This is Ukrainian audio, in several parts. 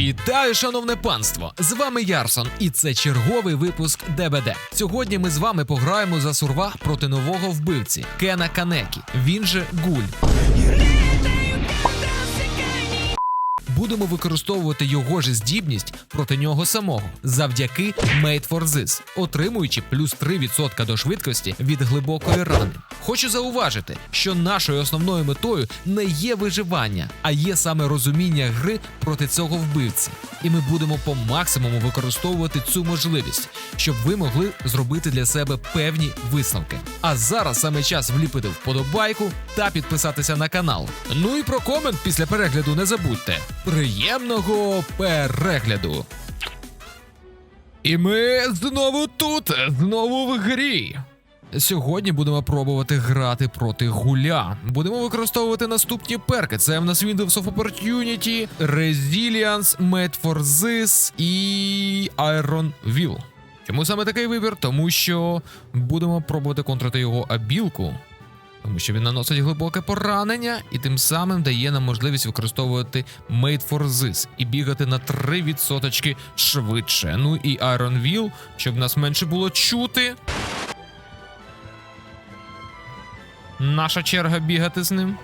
Вітаю, шановне панство! З вами Ярсон, і це черговий випуск ДБД. Сьогодні ми з вами пограємо за сурва проти нового вбивці Кена Канекі. Він же Гуль. Будемо використовувати його ж здібність проти нього самого завдяки Made for This, отримуючи плюс 3% до швидкості від глибокої рани. Хочу зауважити, що нашою основною метою не є виживання, а є саме розуміння гри проти цього вбивці. І ми будемо по максимуму використовувати цю можливість, щоб ви могли зробити для себе певні висновки. А зараз саме час вліпити вподобайку та підписатися на канал. Ну і про комент після перегляду не забудьте. Приємного перегляду! І ми знову тут, знову в грі. Сьогодні будемо пробувати грати проти гуля. Будемо використовувати наступні перки. Це в нас Windows of Opportunity, Resilience, Made for This і Iron Will. Чому саме такий вибір? Тому що будемо пробувати контрити його абілку. Тому що він наносить глибоке поранення і тим самим дає нам можливість використовувати Made for This і бігати на 3% швидше. Ну і Iron Will, щоб нас менше було чути. Наша черга бігати з ним.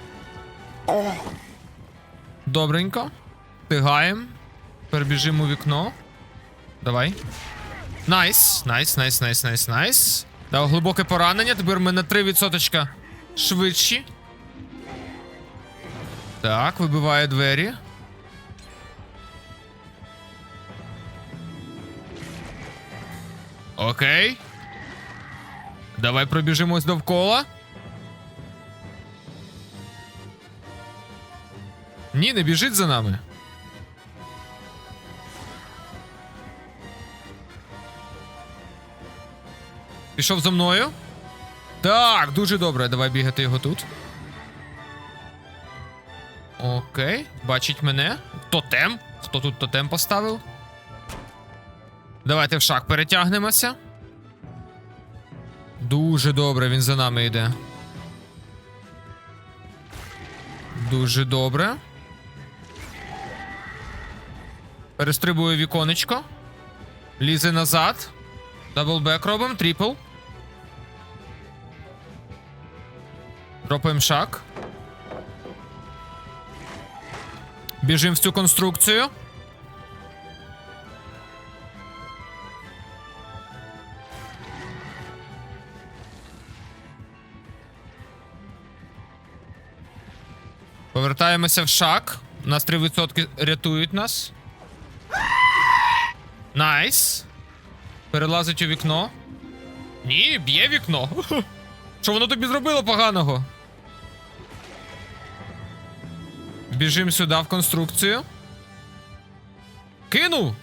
Добренько. Тигаємо. Перебіжимо у вікно. Давай. Найс, найс, найс, найс, найс, найс. Дав глибоке поранення. Тепер ми на 3% швидші. Так, вибиває двері. Окей. Давай пробіжимось довкола. Ні, не біжить за нами. Пішов за мною. Так, дуже добре. Давай бігати його тут. Окей, бачить мене. Тотем. Хто тут тотем поставив? Давайте в шаг перетягнемося. Дуже добре, він за нами йде. Дуже добре. Перестрибує віконечко. Лізе назад. Даблбек робимо, трипл. Дропаємо шаг. Біжимо в цю конструкцію. Повертаємося в шаг. У нас 3% рятують нас. Найс. Перелазить у вікно. Ні, б'є вікно. Що воно тобі зробило поганого? Біжим сюди в конструкцію. Кинув?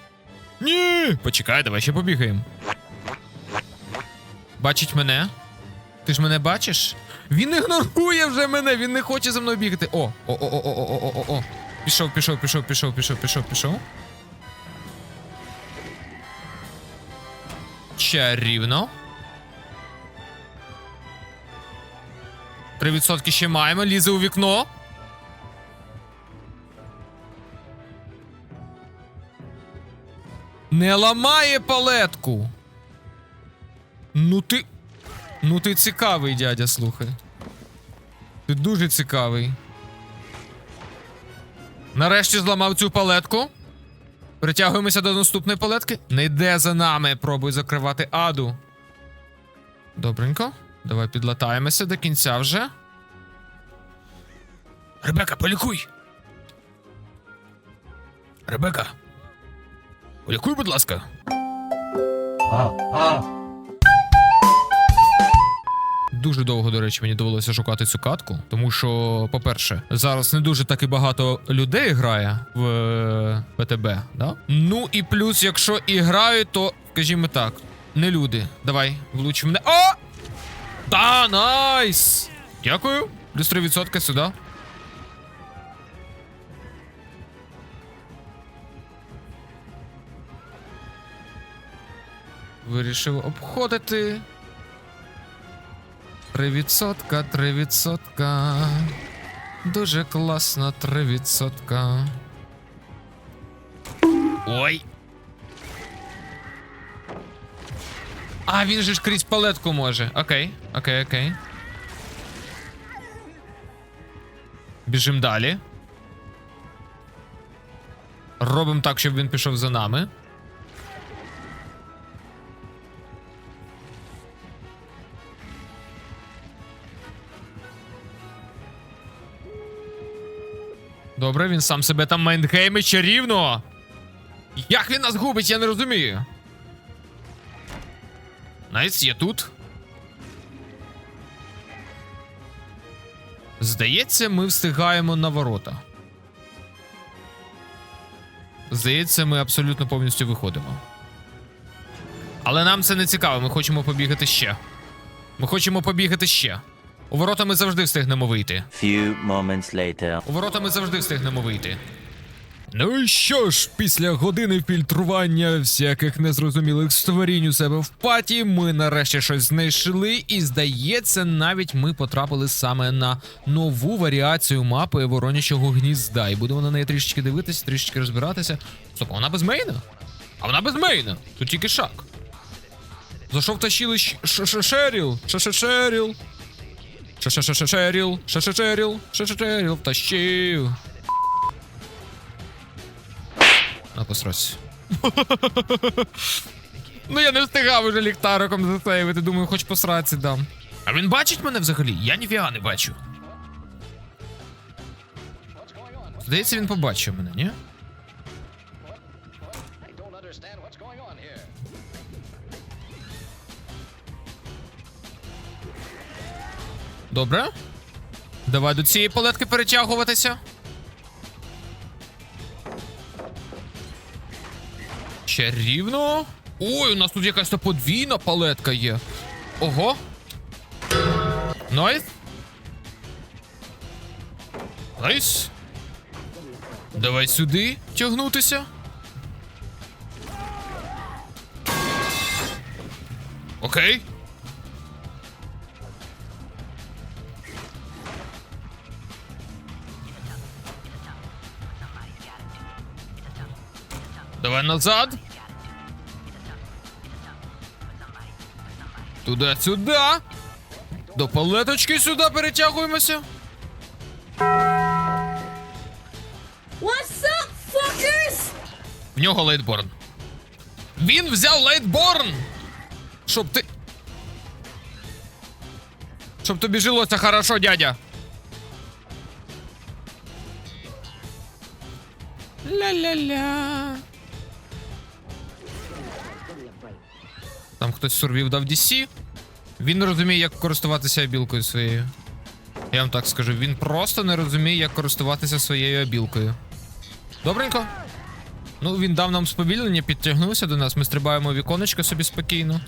Ні. Почекай, давай ще побігаємо. Бачить мене. Ти ж мене бачиш? Він ігнорує вже мене, він не хоче за мною бігати. О, о-о-о-о-о-о-о-о. Пішов, пішов, пішов, пішов, пішов, пішов, пішов. Чарівно. 3% ще маємо, лізе у вікно. Не ламає палетку. Ну ти. Ну ти цікавий, дядя, слухай. Ти дуже цікавий. Нарешті зламав цю палетку. Притягуємося до наступної палетки. Не йде за нами. Пробуй закривати аду. Добренько. Давай підлатаємося до кінця вже. Ребека, полікуй. Ребека. Полікуй, будь ласка. Дуже довго, до речі, мені довелося шукати цю катку, тому що, по-перше, зараз не дуже таки багато людей грає в е, ПТБ, да? Ну і плюс, якщо і грають, то, скажімо так, не люди. Давай, влуч мене. О! Та, найс! Дякую. Плюс 3% сюди. Вирішив обходити. 3%, 3%. Дуже класно, 3%. Ой. А, він же ж крізь палетку може. Окей, окей, окей. Біжим далі. Робимо так, щоб він пішов за нами. Добре, він сам себе там майндгеймить чарівно. Як він нас губить, я не розумію. Найс, я тут. Здається, ми встигаємо на ворота. Здається, ми абсолютно повністю виходимо. Але нам це не цікаво, ми хочемо побігати ще. Ми хочемо побігати ще. У ворота ми завжди встигнемо вийти. Few moments later. У ворота ми завжди встигнемо вийти. Ну і що ж, після години фільтрування всяких незрозумілих створінь у себе в паті, ми нарешті щось знайшли, і здається, навіть ми потрапили саме на нову варіацію мапи воронячого гнізда. І будемо на неї трішечки дивитися, трішечки розбиратися. Стоп, вона без мейна? А вона без мейна. Тут тільки шаг. Зайшов тащили Шеріл, Шеріл. Ша-ша-ша-ша-шеріл, ша-ша-шеріл, ша-ша-шеріл, втащив. На посрось. ну я не встигав уже ліхтариком засейвити, думаю, хоч посраці дам. А він бачить мене взагалі? Я ніфіга не бачу. Здається, він побачив мене, ні? Добре. Давай до цієї палетки перетягуватися. Чарівно. Ой, у нас тут якась подвійна палетка є. Ого. Найс. Найс. Давай сюди тягнутися. Окей. Давай назад. Туди сюди. До палеточки сюди перетягуємося. What's up, fuckers? В нього лейтборн. Він взяв лейтборн! Щоб ти. Щоб тобі жилося хорошо, дядя. Ля-ля-ля. Там хтось сурвів дав DC. Він не розуміє, як користуватися білкою своєю. Я вам так скажу, він просто не розуміє, як користуватися своєю білкою. Добренько. Ну, він дав нам сповільнення, підтягнувся до нас. Ми стрибаємо віконечко собі спокійно.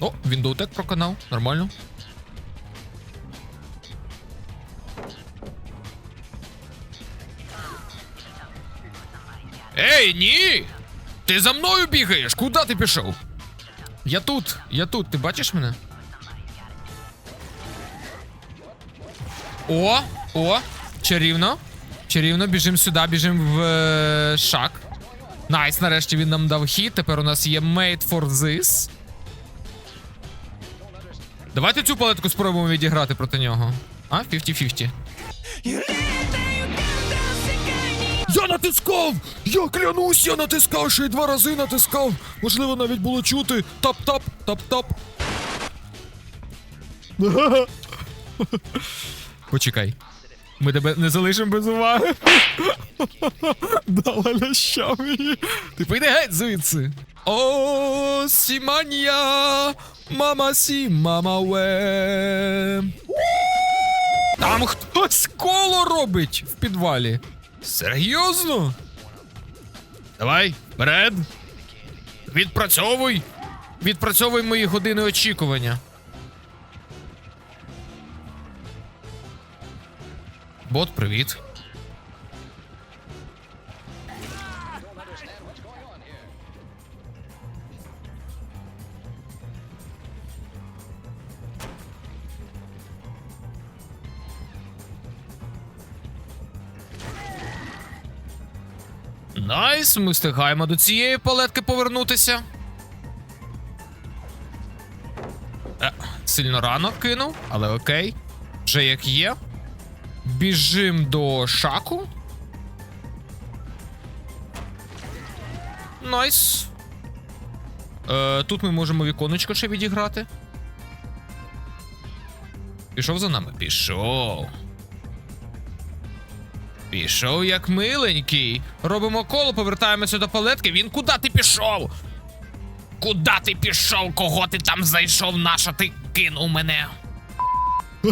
О, він доутек проканав. Нормально. Ей, ні! Ти за мною бігаєш! Куди ти пішов? Я тут, я тут, ти бачиш мене? О, о, чарівно. Чарівно, біжим сюди, біжим в е, шаг. Найс, нарешті він нам дав хід. Тепер у нас є made for this. Давайте цю палетку спробуємо відіграти проти нього. А, 50-50. Я натискав! Я клянусь, я натискав, ще й два рази натискав. Можливо, навіть було чути. Тап-тап, тап-тап. Почекай. Ми тебе не залишимо без уваги. Дала лящами. Ти піди геть звідси. О, сіманія, мама сі, мама ве. Там хтось коло робить в підвалі. Серйозно? Давай, вперед. Відпрацьовуй. Відпрацьовуй мої години очікування. Бот, привіт. Найс, ми встигаємо до цієї палетки повернутися. Е, сильно рано кинув, але окей. Вже як є. Біжим до шаку. Найс. Е, тут ми можемо віконечко ще відіграти. Пішов за нами. Пішов. Пішов як миленький. Робимо коло, повертаємося до палетки. Він куди ти пішов? Куди ти пішов? Кого ти там знайшов? Наша ти кинув мене?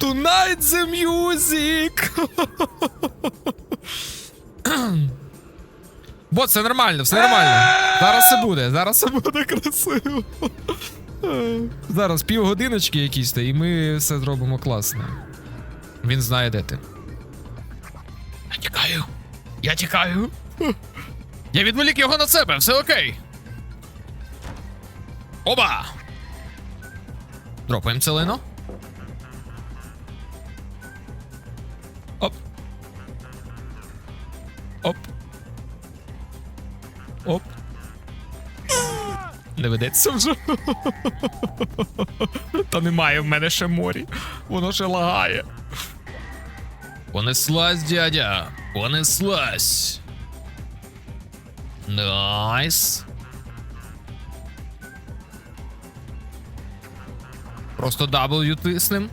Tonight the music! Бо все нормально, все нормально. Зараз все буде, зараз все буде красиво. Зараз півгодиночки якісь та і ми все зробимо класно. Він знає, де ти. Я тікаю. Я тікаю. Я відволік його на себе, все окей. Оба! Дропаємо целину. Оп. Оп. Оп. Не ведеться вже. Та немає в мене ще морі. Воно ще лагає. Понеслась, дядя. Понеслась. Найс. Просто W тиснем.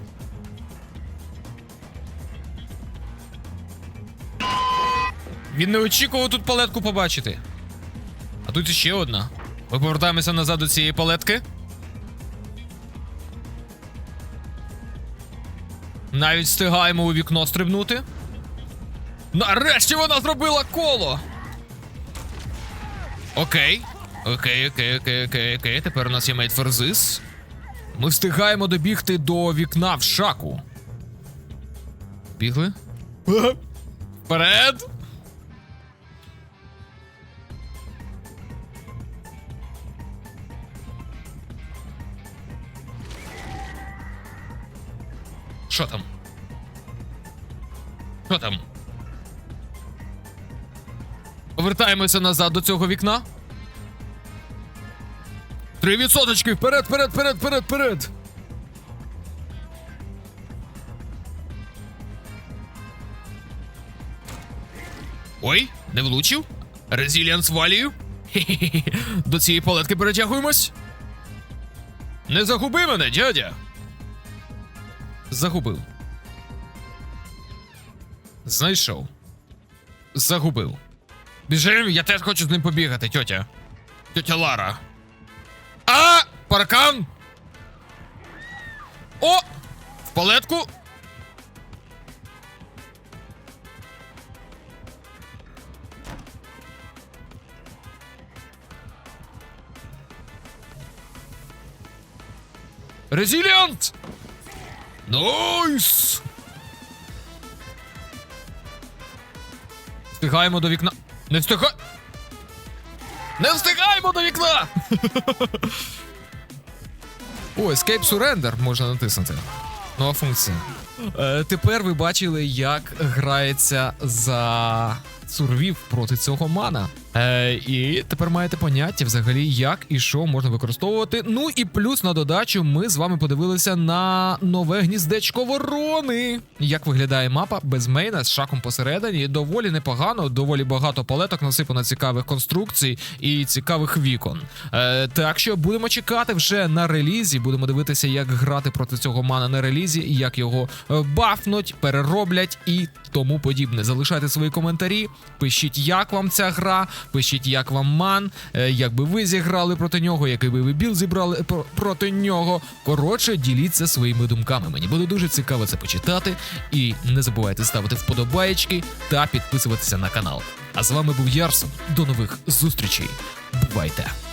Він не очікував тут палетку побачити. А тут іще одна. Ми повертаємося назад до цієї палетки. Навіть встигаємо у вікно стрибнути. Нарешті вона зробила коло. Окей. Окей, окей, окей, окей, окей. Тепер у нас є Made for this. Ми встигаємо добігти до вікна в шаку. Бігли? Вперед! Що там? Що там? Повертаємося назад до цього вікна. Три відсоточки! Вперед, вперед, вперед, вперед, вперед! Ой, не влучив. Резіліанс валію. До цієї палетки перетягуємось. Не загуби мене, дядя. Загубив. Знайшов. Загубив. Біжим, я теж хочу з ним побігати, тьотя. Тьотя Лара. А! Паркан! О! В палетку! Резиліант! Найс! Встигаємо до вікна. Не встига... Не встигаємо до вікна! О, Escape Surrender можна натиснути. Нова функція. Е, тепер ви бачили, як грається за сурвів проти цього мана. Е, і тепер маєте поняття взагалі, як і що можна використовувати. Ну і плюс на додачу ми з вами подивилися на нове гніздечко ворони. Як виглядає мапа без мейна з шаком посередині. Доволі непогано, доволі багато палеток насипано цікавих конструкцій і цікавих вікон. Е, так що будемо чекати вже на релізі. Будемо дивитися, як грати проти цього мана на релізі, як його е, бафнуть, перероблять і тому подібне. Залишайте свої коментарі, пишіть, як вам ця гра, пишіть, як вам ман, е, як би ви зіграли проти нього, який би ви біл зібрали про- проти нього. Коротше, діліться своїми думками. Мені буде дуже цікаво це почитати. І не забувайте ставити вподобаєчки та підписуватися на канал. А з вами був Ярсон. До нових зустрічей. Бувайте!